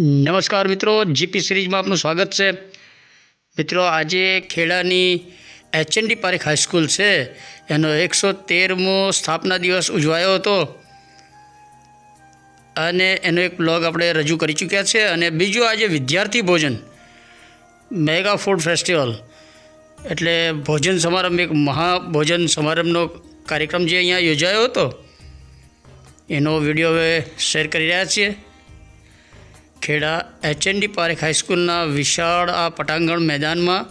નમસ્કાર મિત્રો, જીપી સિરીઝમાં આપનું સ્વાગત છે. મિત્રો, આજે ખેડાની એચએનડી પારેખ હાઈસ્કૂલ છે. એનો એકસો તેરમો સ્થાપના દિવસ ઉજવાયો હતો. અને એનો એક બ્લોગ આપણે રજૂ કરી ચૂક્યા છે. અને બીજું આજે વિદ્યાર્થી ભોજન, મેગા ફૂડ ફેસ્ટિવલ. એટલે ભોજન સમારંભ, એક મહાભોજન સમારંભનો કાર્યક્રમ જે અહીંયા યોજાયો હતો. એનો વીડિયો હવે શેર કરી રહ્યા છીએ. ખેડા એચએનડી પારેખ હાઈસ્કૂલના વિશાળ આ પટાંગણ મેદાનમાં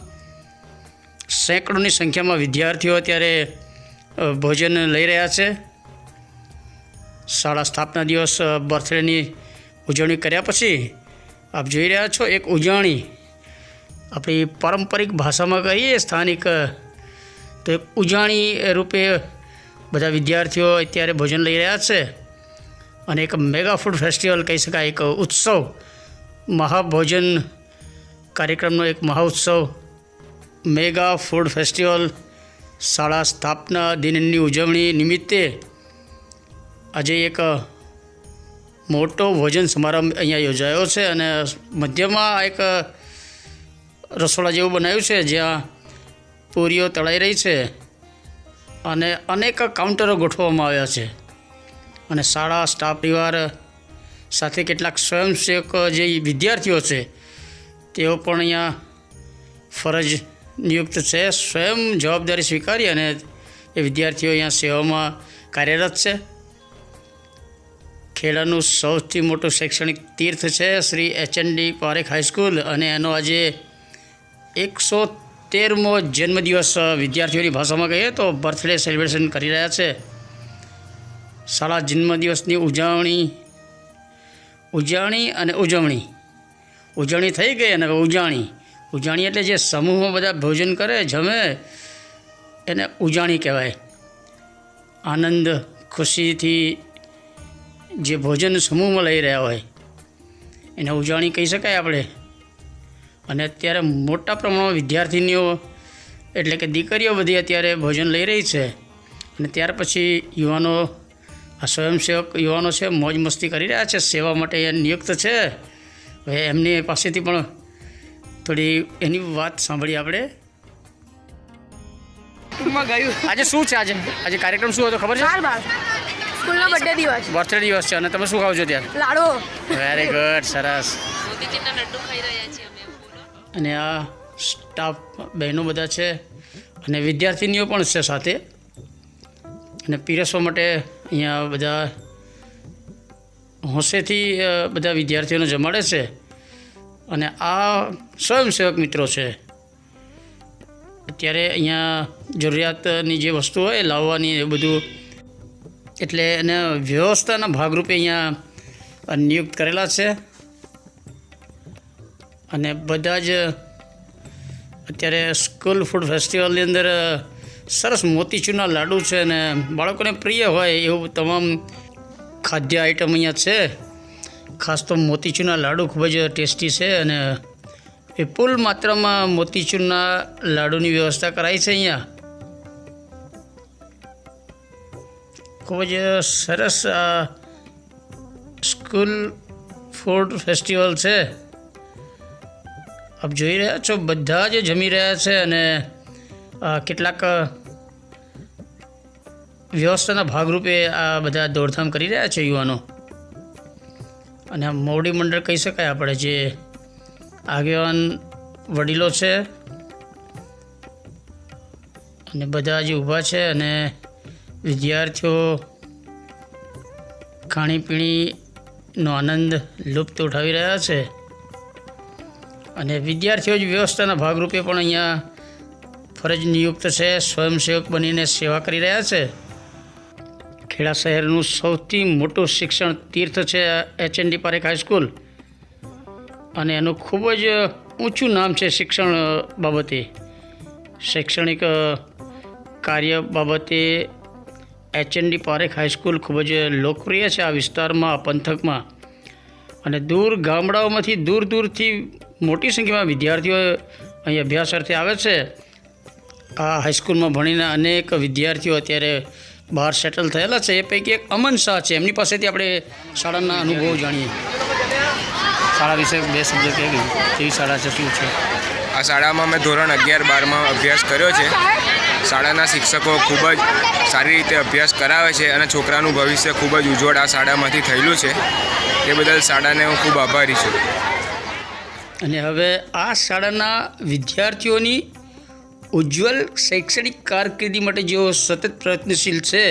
સેંકડોની સંખ્યામાં વિદ્યાર્થીઓ અત્યારે ભોજન લઈ રહ્યા છે. શાળા સ્થાપના દિવસ બર્થડેની ઉજવણી કર્યા પછી આપ જોઈ રહ્યા છો એક ઉજવણી આપણી પારંપરિક ભાષામાં કહીએ સ્થાનિક તો એક ઉજાણી રૂપે બધા વિદ્યાર્થીઓ અત્યારે ભોજન લઈ રહ્યા છે. અને એક મેગા ફૂડ ફેસ્ટિવલ કહી શકાય, એક ઉત્સવ, મહાભોજન કાર્યક્રમનો એક મહાઉત્સવ, મેગા ફૂડ ફેસ્ટિવલ, શાળા સ્થાપના દિનની ઉજવણી નિમિત્તે આજે એક મોટો ભોજન સમારંભ અહીંયા યોજાયો છે અને મધ્યમાં એક રસોડા જેવું બનાવ્યું છે, જ્યાં પૂરીઓ તળાઈ રહી છે અને અનેક કાઉન્ટરો ગોઠવવામાં આવ્યા છે. અને શાળા સ્ટાફ પરિવાર સાથે કેટલાક સ્વયંસેવક જે વિદ્યાર્થીઓ છે, તેઓ પણ અહીંયા ફરજ નિયુક્ત છે. સ્વયં જવાબદારી સ્વીકારી અને એ વિદ્યાર્થીઓ અહીંયા સેવામાં કાર્યરત છે. ખેડાનું સૌથી મોટું શૈક્ષણિક તીર્થ છે શ્રી એચએનડી પારેખ હાઈસ્કૂલ અને એનો આજે એકસો તેરમો જન્મદિવસ વિદ્યાર્થીઓની ભાષામાં કહીએ તો બર્થડે સેલિબ્રેશન કરી રહ્યા છે. શાળા જન્મદિવસની ઉજવણી. ઉજવણી અને ઉજવણી. ઉજવણી થઈ ગઈ અને ઉજાણી ઉજાણી એટલે જે સમૂહમાં બધા ભોજન કરે, જમે, એને ઉજાણી કહેવાય. આનંદ, ખુશીથી જે ભોજન સમૂહમાં લઈ રહ્યા હોય, એને ઉજાણી કહી શકાય આપણે. અને અત્યારે મોટા પ્રમાણમાં વિદ્યાર્થીનીઓ, એટલે કે દીકરીઓ બધી અત્યારે ભોજન લઈ રહી છે. અને ત્યાર પછી યુવાનો આ સ્વયંસેવક યુવાનો છે મોજ મસ્તી કરી રહ્યા છે સેવા માટે એ નિયુક્ત છે. હવે એમની પાસેથી પણ થોડી એની વાત સાંભળી આપણે. ટૂંકમાં ગયું. આજે શું છે આજે? આજે કાર્યક્રમ શું હતો ખબર છે? સ્કૂલનો બર્થડે દિવસ. બર્થડે દિવસ છે અને તમે શું ખાવ છો ત્યાં લાડો. વેરી ગુડ સરસ. અને આ સ્ટાફ બહેનો બધા છે અને વિદ્યાર્થીનીઓ પણ છે સાથે. અને પીરસવા માટે અહીંયા બધા હોંશેથી બધા વિદ્યાર્થીઓને જમાડે છે. અને આ સ્વયંસેવક મિત્રો છે. અત્યારે અહીંયા જરૂરિયાતની જે વસ્તુ હોય લાવવાની એ બધું. એટલે એને વ્યવસ્થાના ભાગરૂપે અહીંયા નિયુક્ત કરેલા છે. અને બધા જ અત્યારે સ્કૂલ ફૂડ ફેસ્ટિવલની અંદર સરસ મોતીચૂરના લાડુ છે અને બાળકોને પ્રિય હોય એવું તમામ ખાદ્ય આઈટમ અહીંયા છે. ખાસ તો મોતીચૂરના લાડુ ખૂબ જ ટેસ્ટી છે અને વિપુલ માત્રામાં મોતીચૂરના લાડુની વ્યવસ્થા કરાઈ છે અહીંયા. ખૂબ જ સરસ સ્કૂલ ફૂડ ફેસ્ટિવલ છે. આપ જોઈ રહ્યા છો, બધા જ જમી રહ્યા છે અને કેટલાક વ્યવસ્થાના ભાગરૂપે આ બધા દોડધામ કરી રહ્યા છે યુવાનો. અને આ મોવડી મંડળ કહી શકાય આપણે જે આગેવાન વડીલો છે અને બધા જે ઊભા છે અને વિદ્યાર્થીઓ ખાણીપીણીનો આનંદ લુપ્ત ઉઠાવી રહ્યા છે. અને વિદ્યાર્થીઓ જ વ્યવસ્થાના ભાગરૂપે પણ અહીંયા ફરજ નિયુક્ત છે, સ્વયંસેવક બનીને સેવા કરી રહ્યા છે. ખેડા શહેરનું સૌથી મોટું શિક્ષણ તીર્થ છે H N D Parekh high school અને એનું ખૂબ જ ઊંચું નામ છે શિક્ષણ બાબતે. શૈક્ષણિક કાર્ય બાબતે H N D Parekh high school ખૂબ જ લોકપ્રિય છે આ વિસ્તારમાં, આ પંથકમાં. અને દૂર ગામડાઓમાંથી દૂર દૂરથી મોટી સંખ્યામાં વિદ્યાર્થીઓ અહીં અભ્યાસ અર્થે આવે છે. આ હાઈસ્કૂલમાં ભણીને અનેક વિદ્યાર્થીઓ અત્યારે બહાર સેટલ થયેલા છે. એ પૈકી એક અમન શાહ છે. એમની પાસેથી આપણે શાળાના અનુભવો જાણીએ. શાળા વિશે બે શબ્દ કહેવી કેવી શાળા છે શું છે? આ શાળામાં મેં ધોરણ અગિયાર બારમાં અભ્યાસ કર્યો છે. શાળાના શિક્ષકો ખૂબ જ સારી રીતે અભ્યાસ કરાવે છે અને છોકરાનું ભવિષ્ય ખૂબ જ ઉજ્જવળ આ શાળામાંથી થયેલું છે. એ બદલ શાળાને હું ખૂબ આભારી છું. અને હવે આ શાળાના વિદ્યાર્થીઓની ઉજ્જવલ શૈક્ષણિક કારકિર્દી માટે જેઓ સતત પ્રયત્નશીલ છે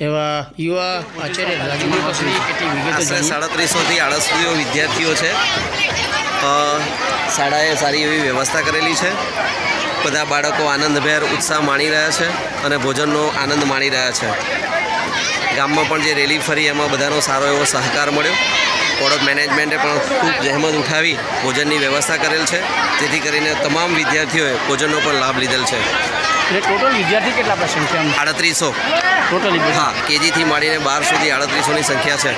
એવા યુવા આચાર્ય રાજુભાઈ પાસેથી કેટલી વિગતો આશરે જાણીએ. સાડત્રીસોથી વિદ્યાર્થીઓ છે. શાળાએ સારી એવી વ્યવસ્થા કરેલી છે. બધા બાળકો આનંદભેર ઉત્સાહ માણી રહ્યા છે અને ભોજનનો આનંદ માણી રહ્યા છે. ગામમાં પણ જે રેલી ફરી એમાં બધાનો સારો એવો સહકાર મળ્યો. ઓફ મેનેજમેન્ટે પણ ખૂબ જહેમત ઉઠાવી ભોજનની વ્યવસ્થા કરેલ છે. જેથી કરીને તમામ વિદ્યાર્થીઓએ ભોજનનો પણ લાભ લીધેલ છે. એટલે ટોટલ વિદ્યાર્થી કેટલા આપણા સંખ્યામાં આડત્રીસો. ટોટલ હા કેજીથી માંડીને બાર સુધી આડત્રીસોની સંખ્યા છે.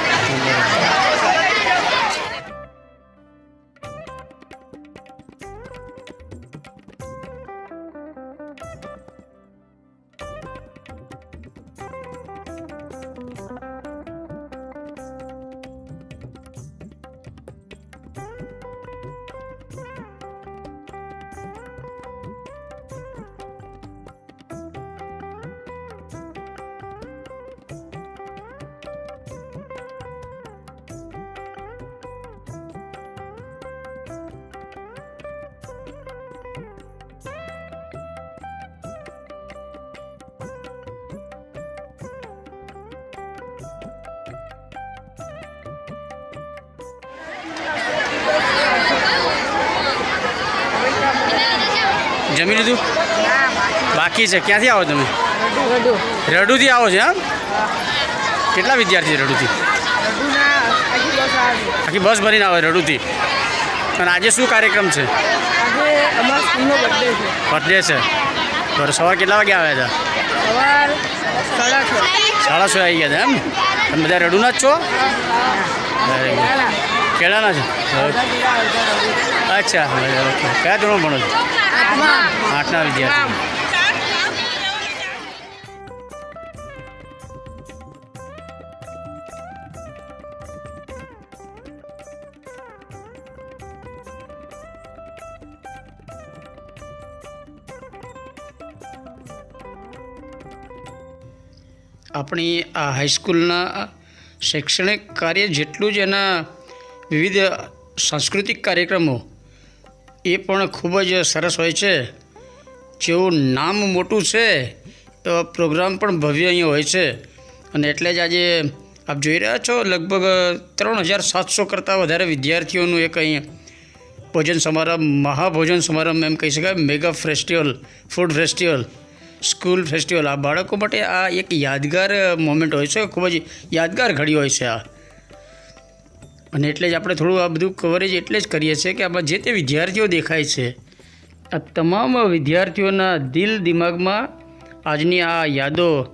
જમી લીધું? બાકી છે. ક્યાંથી આવો તમે? રડુથી આવો છો, એમ? કેટલા વિદ્યાર્થી રડુથી? આખી બસ ભરીને આવે રડુથી. અને આજે શું કાર્યક્રમ છે? બર્થડે છે. બરોબર સવારે કેટલા વાગે આવ્યા હતા? સાડા છ. આવી ગયા હતા, એમ? તમે બધા રડુના જ છો? કેળાના છે? અચ્છા ઓકે કયા ધોરણ ભણો છો? આઠના વિદ્યાર્થી. આપણી આ હાઈસ્કૂલના શૈક્ષણિક કાર્ય જેટલું જ એના વિવિધ સાંસ્કૃતિક કાર્યક્રમો, એ પણ ખૂબ જ સરસ હોય છે. જેવું નામ મોટું છે, તો પ્રોગ્રામ પણ ભવ્ય અહીં હોય છે. અને એટલે જ આજે આપ જોઈ રહ્યા છો, લગભગ ત્રણ હજાર સાતસો કરતાં વધારે વિદ્યાર્થીઓનું એક અહીં ભોજન સમારંભ, મહાભોજન સમારંભ એમ કહી શકાય, mega festival, food festival, school festival. આ બાળકો માટે આ એક યાદગાર મોમેન્ટ હોય છે, ખૂબ જ યાદગાર ઘડી હોય છે આ. અને એટલે જ આપણે થોડું આ બધું કવરેજ એટલે જ કરીએ છીએ કે આમાં જે તે વિદ્યાર્થીઓ દેખાય છે, આ તમામ વિદ્યાર્થીઓના દિલ દિમાગમાં આજની આ યાદો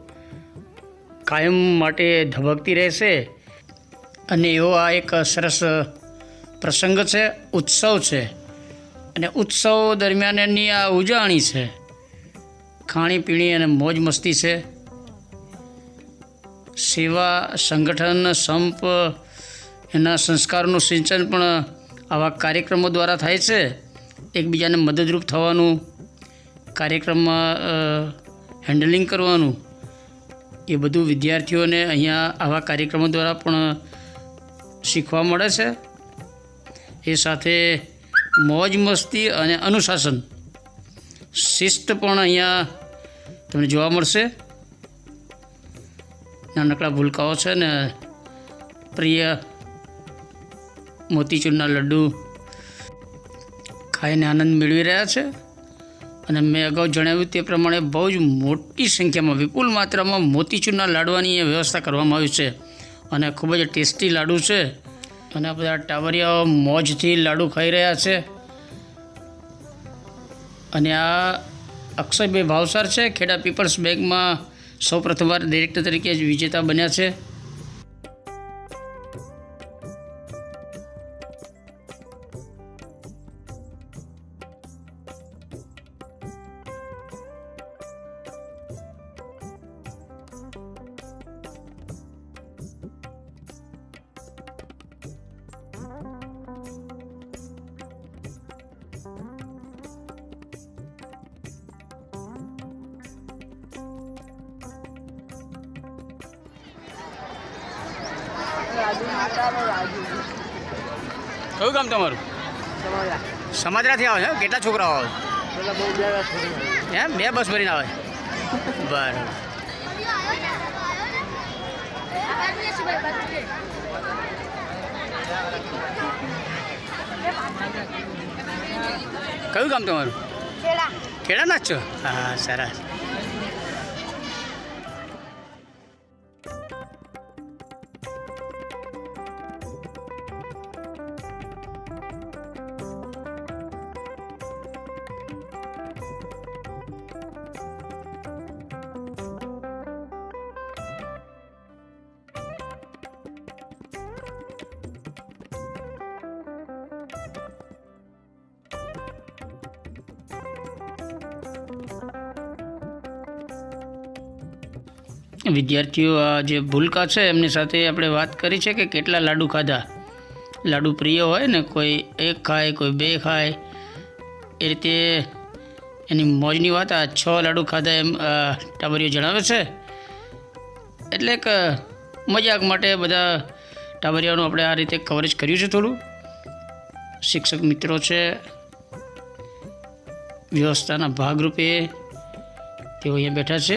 કાયમ માટે ધબકતી રહેશે. અને એવો આ એક સરસ પ્રસંગ છે, ઉત્સવ છે. અને ઉત્સવ દરમિયાનની આ ઉજાણી છે. ખાણીપીણી અને મોજ મસ્તી છે. સેવા સંગઠન સંપ એના સંસ્કારોનું સિંચન પણ આવા કાર્યક્રમો દ્વારા થાય છે. એકબીજાને મદદરૂપ થવાનું, કાર્યક્રમમાં હેન્ડલિંગ કરવાનું, એ બધું વિદ્યાર્થીઓને અહીંયા આવા કાર્યક્રમો દ્વારા પણ શીખવા મળે છે. એ સાથે મોજ મસ્તી અને અનુશાસન શિસ્ત પણ અહીંયા તમને જોવા મળશે. નાનકડા ભૂલકાઓ છે ને, પ્રિય મોતીચૂરના લડ્ડુ ખાઈને આનંદ મેળવી રહ્યા છે. અને મેં અગાઉ જણાવ્યું તે પ્રમાણે બહુ જ મોટી સંખ્યામાં, વિપુલ માત્રામાં મોતીચૂરના લાડવાની એ વ્યવસ્થા કરવામાં આવી છે. અને ખૂબ જ ટેસ્ટી લાડુ છે. અને બધા ટાવરિયાઓ મોજથી લાડુ ખાઈ રહ્યા છે. અને આ અક્ષયભાઈ ભાવસાર છે, ખેડા પીપલ્સ બેંકમાં સૌ પ્રથમવાર ડિરેક્ટર તરીકે જ વિજેતા બન્યા છે. કયું ગામ તમારું? સમાજરાથી આવે છે? કેટલા છોકરાઓ આવે? એમ? બે બસ ભરીને આવે? બરાબર. કયું ગામ તમારું? ખેડાના જ છો? હા સરસ. વિદ્યાર્થીઓ, આ જે ભૂલકા છે, એમની સાથે આપણે વાત કરી છે કે કેટલા લાડુ ખાધા. લાડુ પ્રિય હોય ને, કોઈ એક ખાય, કોઈ બે ખાય, એ રીતે એની મોજની વાત આ છ લાડુ ખાધા એમ ટાબરીઓ જણાવે છે. એટલે એક મજાક માટે બધા ટાબરિયાનું આપણે આ રીતે કવરેજ કર્યું છે થોડું. શિક્ષક મિત્રો છે, વ્યવસ્થાના ભાગરૂપે તેઓ અહીંયા બેઠા છે.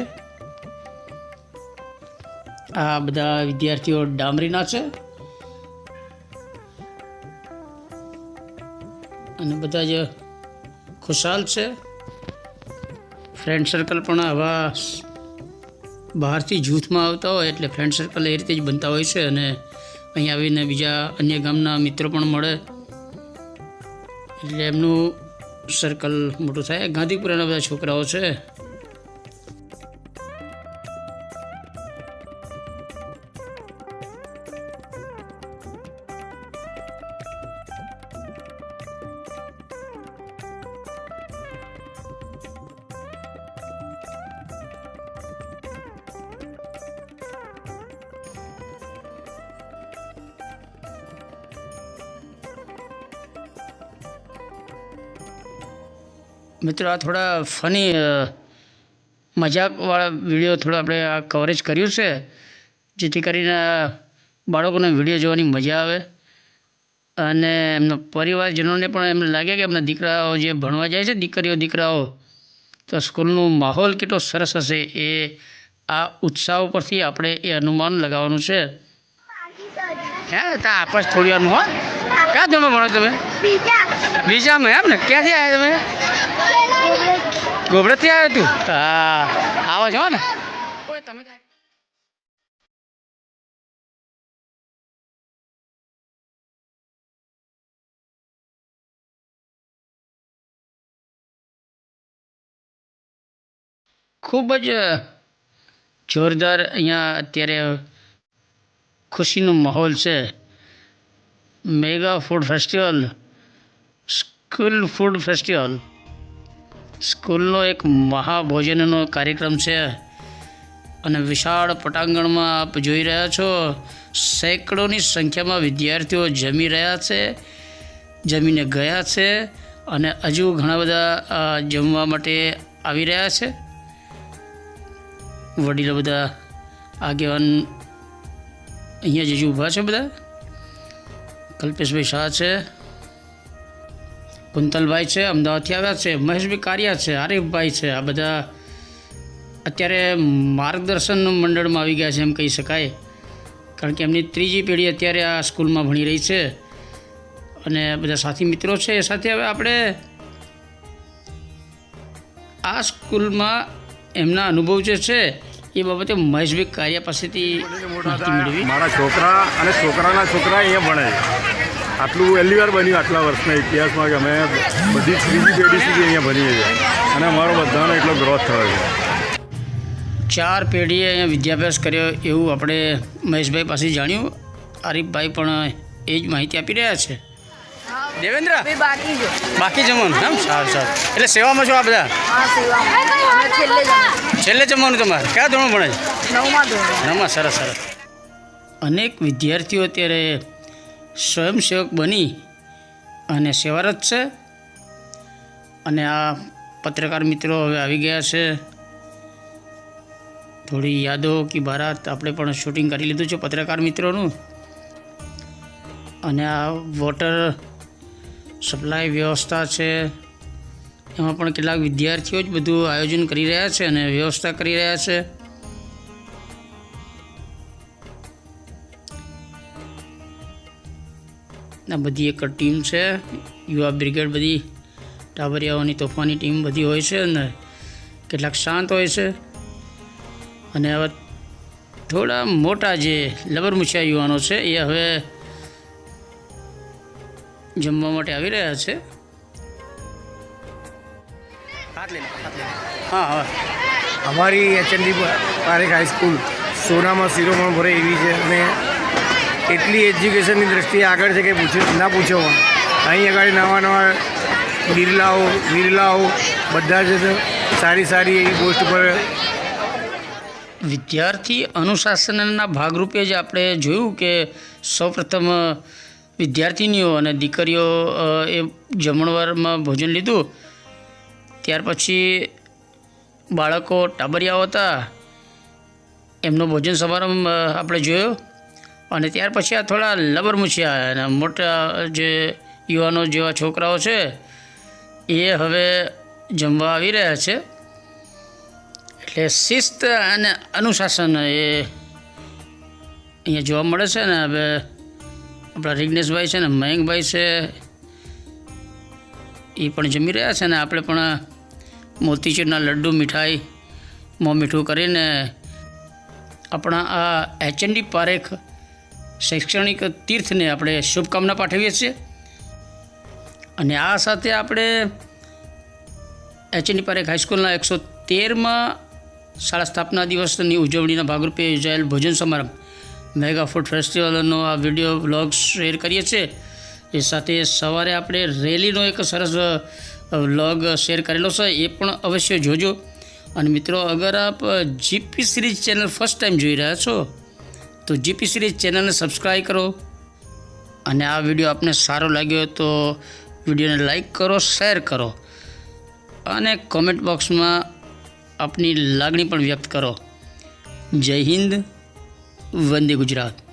આ બધા વિદ્યાર્થીઓ ડામરીના છે. અને બધા જ ખુશાલ છે. ફ્રેન્ડ સર્કલ પણ આવા બહારથી જૂથમાં આવતા હોય એટલે ફ્રેન્ડ સર્કલ એ રીતે જ બનતા હોય છે અને અહીં આવીને બીજા અન્ય ગામના મિત્રો પણ મળે. એટલે એમનું સર્કલ મોટું થાય. ગાંધીપુરાના બધા છોકરાઓ છે. મિત્રો આ થોડા ફની મજાકવાળા વીડિયો થોડા આપણે આ કવરેજ કર્યું છે જેથી કરીને બાળકોને વીડિયો જોવાની મજા આવે. અને એમના પરિવારજનોને પણ એમ લાગે કે એમના દીકરાઓ જે ભણવા જાય છે દીકરીઓ દીકરાઓ તો સ્કૂલનું માહોલ કેટલો સરસ હશે એ આ ઉત્સાહ પરથી આપણે એ અનુમાન લગાવવાનું છે. હે તા આપસ થોડી અનુમાન ક્યાં તમે ભણો તમે? બીજામાં એમ ને? ક્યાંથી આવ્યા તમે? ગોબડેથી આવ્યો તું? હા આવો છો ને. તમે ખૂબ જ જોરદાર અહીંયા અત્યારે ખુશીનો માહોલ છે. Mega food festival school food festival સ્કૂલનો એક મહાભોજનનો કાર્યક્રમ છે. અને વિશાળ પટાંગણમાં આપ જોઈ રહ્યા છો, સેંકડોની સંખ્યામાં વિદ્યાર્થીઓ જમી રહ્યા છે, જમીને ગયા છે અને હજુ ઘણા બધા જમવા માટે આવી રહ્યા છે. વડીલો બધા આગેવાન અહીંયા જ ઊભા છે બધા? કલ્પેશભાઈ શાહ છે, કુંતલભાઈ છે, અમદાવાદથી આવ્યા છે, મહેશભાઈ કારિયા છે, આરીફભાઈ છે, આ બધા અત્યારે માર્ગદર્શન મંડળમાં આવી ગયા છે એમ કહી શકાય. કારણ કે એમની ત્રીજી પેઢી અત્યારે આ સ્કૂલમાં ભણી રહી છે અને બધા સાથી મિત્રો છે એ સાથે હવે આપણે આ સ્કૂલમાં એમના અનુભવ જે છે એ બાબતે મહેશભાઈ કારિયા પાસેથી મારા છોકરા અને છોકરાના છોકરા અહીંયા ભણે આટલું પહેલી વાર બન્યું આટલા વર્ષના ઇતિહાસમાં કે અમે બધી ત્રીજી પેઢી સુધી અહીંયા ભણીએ છીએ. અને અમારો બધાનો એટલો ગ્રોથ થયો છે. ચાર પેઢીએ અહીંયા વિદ્યાભ્યાસ કર્યો એવું આપણે મહેશભાઈ પાસે જાણ્યું. આરીફભાઈ પણ એ જ માહિતી આપી રહ્યા છે. દેવેન્દ્ર? બાકી છે. બાકી જમવાનું એમ? સારું સારું. એટલે સેવામાં છો આ બધા? છેલ્લે જમવાનું. તમારે. કયા ધોરણ ભણે છે? નવમાં નમા સરસ સરસ. અનેક વિદ્યાર્થીઓ અત્યારે સ્વયંસેવક બની અને સેવારત છે. અને આ પત્રકાર મિત્રો હવે આવી ગયા છે. થોડી યાદો કે ભારત આપણે પણ શૂટિંગ કરી લીધું છે પત્રકાર મિત્રોનું. અને આ વોટર સપ્લાય વ્યવસ્થા છે. એમાં પણ કેટલાક વિદ્યાર્થીઓ જ બધું આયોજન કરી રહ્યા છે અને વ્યવસ્થા કરી રહ્યા છે. આ બધી એક ટીમ છે. યુવા બ્રિગેડ બધી, ટાબરિયાઓની તોફાની ટીમ બધી હોય છે અને કેટલાક શાંત હોય છે. અને હવે થોડા મોટા જે લબરમુછિયા યુવાનો છે, એ હવે જમવા માટે આવી રહ્યા છે હા હા અમારી એચએનડી પારેખ હાઈસ્કૂલ સોનામાં શીરો પણ ભરે એવી છે અને એટલી એજ્યુકેશનની દ્રષ્ટિએ આગળ છે કે પૂછ્યું ના પૂછો. અહીં આગળ નવા નવા બિરલાઓ બિરલાઓ બધા જ સારી સારી એવી પોસ્ટ પર વિદ્યાર્થી અનુશાસનના ભાગરૂપે જ આપણે જોયું કે સૌપ્રથમ વિદ્યાર્થીનીઓ અને દીકરીઓ એ જમણવારમાં ભોજન લીધું. ત્યાર પછી બાળકો ટાબરિયાઓ હતા એમનો ભોજન સમારંભ આપણે જોયો. અને ત્યાર પછી આ થોડા લબરમુછિયા અને મોટા જે યુવાનો જેવા છોકરાઓ છે, એ હવે જમવા આવી રહ્યા છે. એટલે શિસ્ત અને અનુશાસન એ અહીંયા જોવા મળે છે ને, હવે આપણા રિગ્નેશભાઈ છે ને, મયંકભાઈ છે એ પણ જમી રહ્યા છે ને, આપણે પણ મોતીચૂરના લડ્ડુ, મીઠાઈ, મોં મીઠું કરીને આપણા આ એચએનડી પારેખ શૈક્ષણિક તીર્થને આપણે શુભકામના પાઠવીએ છીએ. અને આ સાથે આપણે એચએનડી પારેખ હાઈસ્કૂલના એકસો તેરમાં શાળા સ્થાપના દિવસની ઉજવણીના ભાગરૂપે યોજાયેલ ભોજન સમારંભ મેગા ફૂડ ફેસ્ટિવલનો આ વીડિયો બ્લોગ શેર કરીએ છીએ. એ સાથે સવારે આપણે રેલીનો એક સરસ વ્લોગ શેર કરેલો છે, એ પણ અવશ્ય જોજો. અને મિત્રો, અગર આપ GP series channel first time જોઈ રહ્યા છો, તો જીપી સિરીઝ ચેનલને સબસ્ક્રાઈબ કરો. અને આ વીડિયો આપને સારો લાગ્યો તો વિડીયોને લાઈક કરો, શેર કરો. અને કોમેન્ટ બોક્સમાં આપની લાગણી પણ વ્યક્ત કરો. જય હિન્દ. વંદે ગુજરાત.